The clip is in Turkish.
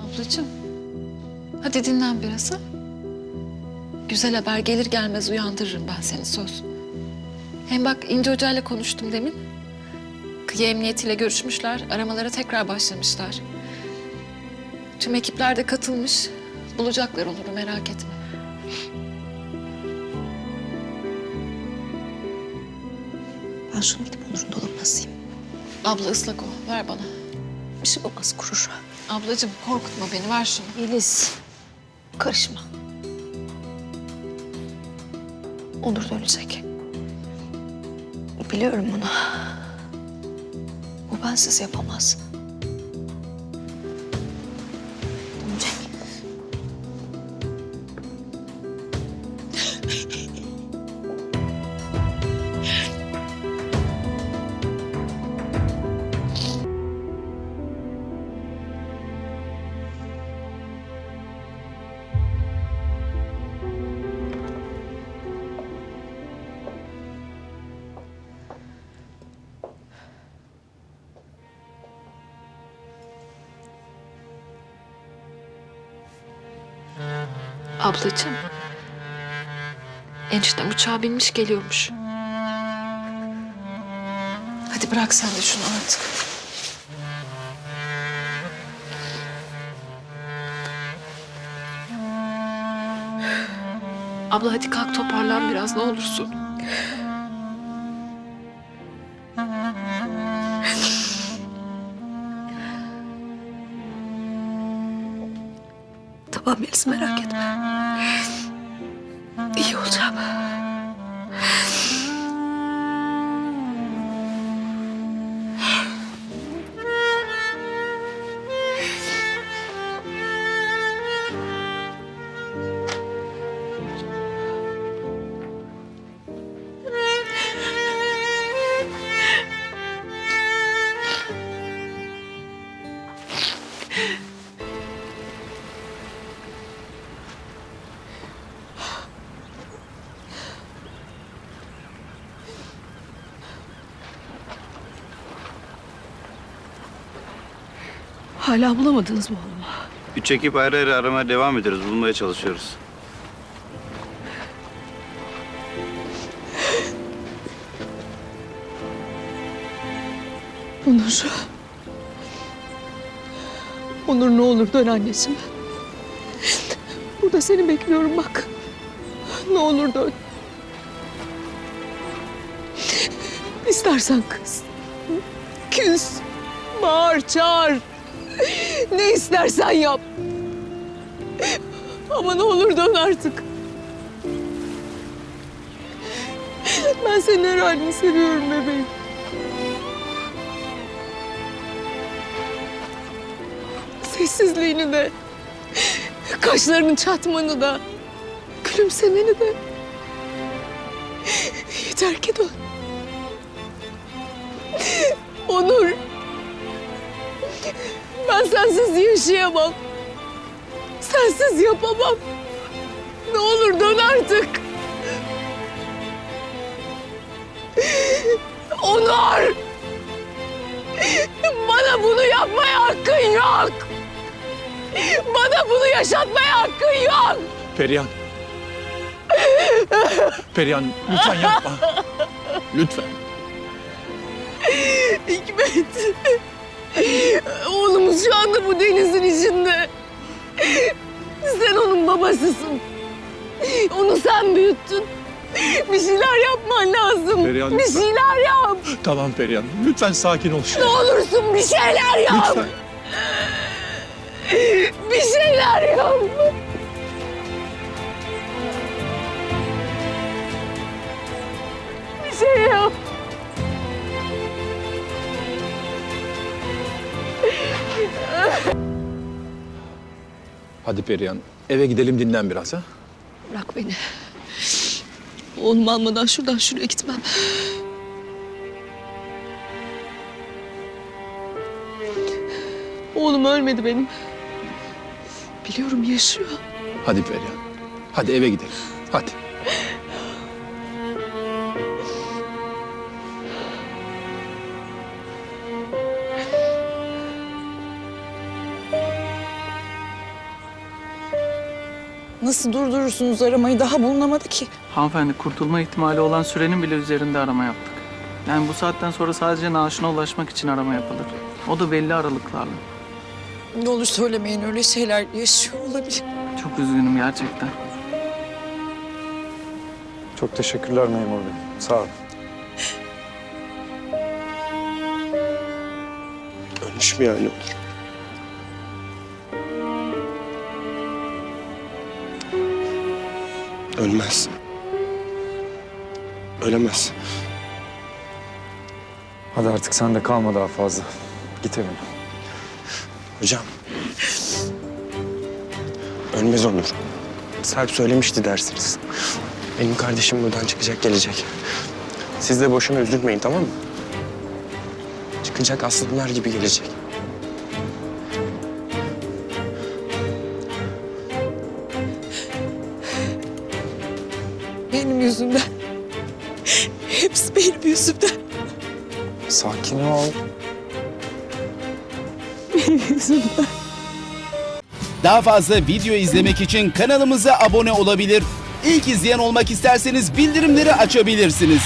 Ablacığım. Hadi dinlen biraz ha. Güzel haber gelir gelmez uyandırırım ben seni söz. Hem bak İnce Hoca ile konuştum demin. Kıyı Emniyetiyle görüşmüşler, aramalara tekrar başlamışlar. Tüm ekipler de katılmış. Bulacaklar Onur'u merak etme. Ben şunu gidip Onur'un dolabına asayım. Abla ıslak o, ver bana. Şey olmaz kurur. Ablacığım korkutma beni, ver şunu. Yeliz. Karışma. Onur dönecek. Biliyorum bunu. O bensiz yapamaz. Ablacığım. Eniştem uçağa binmiş geliyormuş. Hadi bırak sen de şunu artık. Abla hadi kalk toparlan biraz ne olursun. Tamam Yeliz merak etme. İyi olacağım. Hala bulamadınız mı oğlumu? Üç ekip ayrı ayrı aramaya devam ediyoruz. Bulmaya çalışıyoruz. Onur. Onur ne olur dön anneciğim. Burada seni bekliyorum bak. Ne olur dön. İstersen kız. Küs. Bağır, çağır. Ne istersen yap. Ama ne olur dön artık. Ben senin her halini seviyorum bebeğim. Sessizliğini de, kaşlarının çatmanı da, gülümsemeni de. Yeter ki dön. Onur. Ben sensiz yaşayamam. Sensiz yapamam. Ne olur dön artık. Onur! Bana bunu yapmaya hakkın yok. Bana bunu yaşatmaya hakkın yok. Perihan. Perihan lütfen yapma. Lütfen. Hikmet. Oğlumuz şu anda bu denizin içinde. Sen onun babasısın. Onu sen büyüttün. Bir şeyler yapman lazım. Perihan, bir lütfen. şeyler yap. Tamam Perihan. Lütfen sakin ol. Ne olursun bir şeyler yap. Lütfen. Bir şeyler yap. Hadi Perihan. Eve gidelim dinlen biraz ha. Bırak beni. Oğlumu almadan şuradan şuraya gitmem. Oğlum ölmedi benim. Biliyorum yaşıyor. Hadi Perihan. Hadi eve gidelim. Hadi. Nasıl durdurursunuz aramayı daha bulunamadı ki. Hanımefendi kurtulma ihtimali olan sürenin bile üzerinde arama yaptık. Yani bu saatten sonra sadece naaşına ulaşmak için arama yapılır. O da belli aralıklarla. Ne olur söylemeyin öyle şeyler yaşıyor olabilir. Çok üzgünüm gerçekten. Çok teşekkürler memur bey. Sağ olun. Ölmüş mü yani olur? Ölmez. Ölemez. Hadi artık sen de kalma daha fazla. Git evine. Hocam. Ölmez Onur. Serp söylemişti dersiniz. Benim kardeşim buradan çıkacak gelecek. Siz de boşuna üzülmeyin tamam mı? Çıkacak aslanlar gibi gelecek. Benim yüzümden. Hepsi benim yüzümden. Sakin ol. Benim yüzümden. Daha fazla video izlemek için kanalımıza abone olabilir. İlk izleyen olmak isterseniz bildirimleri açabilirsiniz.